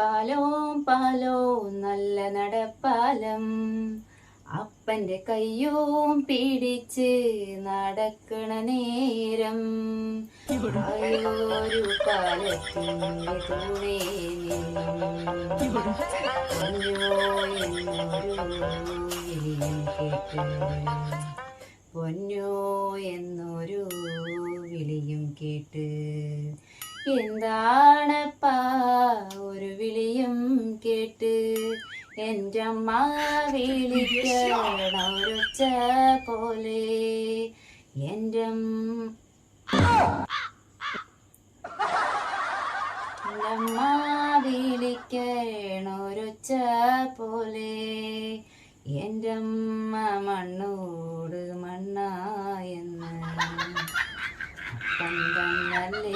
പാലോ പാലോ നല്ല നടപ്പാലം. അപ്പന്റെ കയ്യും പിടിച്ച് നടക്കണ നേരം. നിന്നും പൊന്നോ എന്നൊരു വിളിയും കേട്ട്. എന്താണപ്പാ കേട്ട് എന്റെ അമ്മ വിളിക്കൊച്ച പോലെ എന്റെ അമ്മ വിളിക്കണൊരൊച്ച പോലെ എന്റെ അമ്മ മണ്ണോട് മണ്ണായെന്ന് അപ്പം തന്നല്ലേ